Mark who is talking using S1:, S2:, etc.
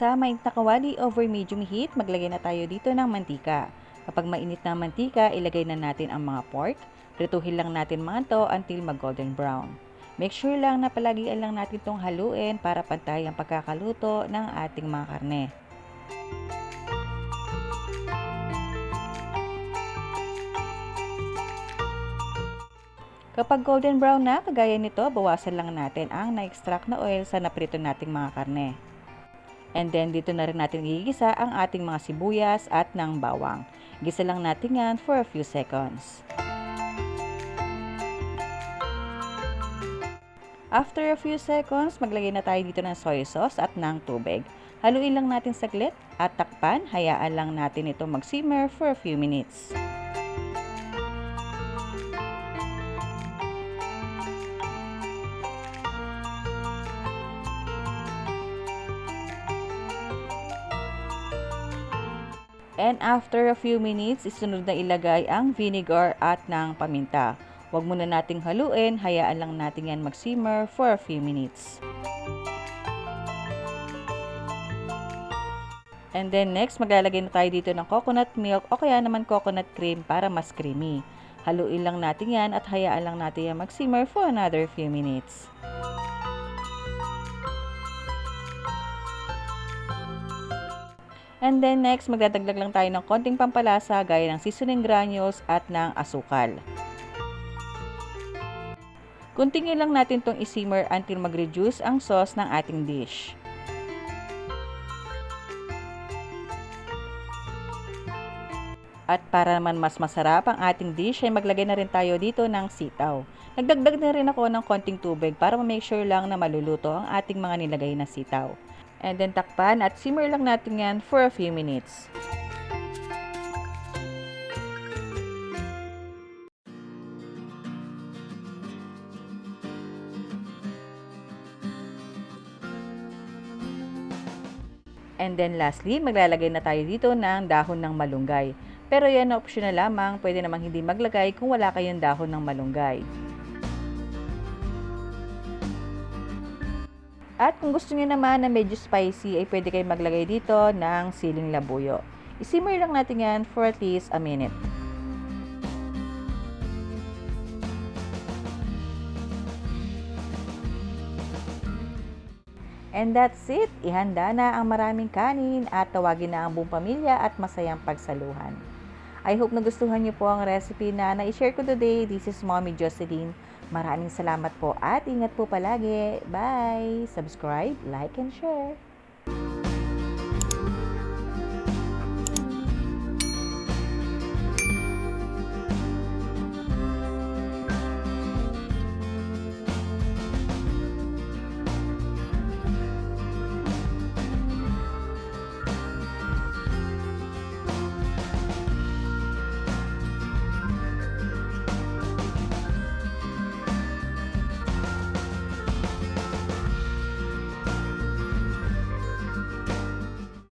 S1: Sa mainit na kawali over medium heat, maglagay na tayo dito ng mantika. Kapag mainit na mantika, ilagay na natin ang mga pork. Prituhin lang natin mga to until mag-golden brown. Make sure lang na palagian lang natin itong haluin para pantay ang pagkakaluto ng ating mga karne. Kapag golden brown na, kagaya nito, bawasan lang natin ang na-extract na oil sa naprito nating mga karne. And then, dito na rin natin gigisa ang ating mga sibuyas at ng bawang. Gisa lang natin yan for a few seconds. After a few seconds, maglagay na tayo dito ng soy sauce at ng tubig. Haluin lang natin saglit at takpan, hayaan lang natin ito mag-simmer for a few minutes. And after a few minutes, isunod na ilagay ang vinegar at ng paminta. Huwag muna nating haluin, hayaan lang natin yan mag-simmer for a few minutes. And then next, maglalagay na tayo dito ng coconut milk o kaya naman coconut cream para mas creamy. Haluin lang natin yan at hayaan lang natin yan mag-simmer for another few minutes. And then next, magdadagdag lang tayo ng konting pampalasa gaya ng seasoning granules at ng asukal. Kuntingin lang natin itong isimmer until mag-reduce ang sauce ng ating dish. At para naman mas masarap ang ating dish ay maglagay na rin tayo dito ng sitaw. Nagdagdag na rin ako ng konting tubig para ma-make sure lang na maluluto ang ating mga nilagay na sitaw. And then takpan at simmer lang natin yan for a few minutes. And then lastly, maglalagay na tayo dito ng dahon ng malunggay. Pero yan na optional lamang, pwede namang hindi maglagay kung wala kayong dahon ng malunggay. At kung gusto niyo naman na medyo spicy, ay pwede kayo maglagay dito ng siling labuyo. Isimmer lang natin yan for at least a minute. And that's it. Ihanda na ang maraming kanin at tawagin na ang buong pamilya at masayang pagsaluhan. I hope nagustuhan niyo po ang recipe na na-share ko today. This is Mommy Jocelyn. Maraming salamat po at ingat po palagi. Bye! Subscribe, like, and share.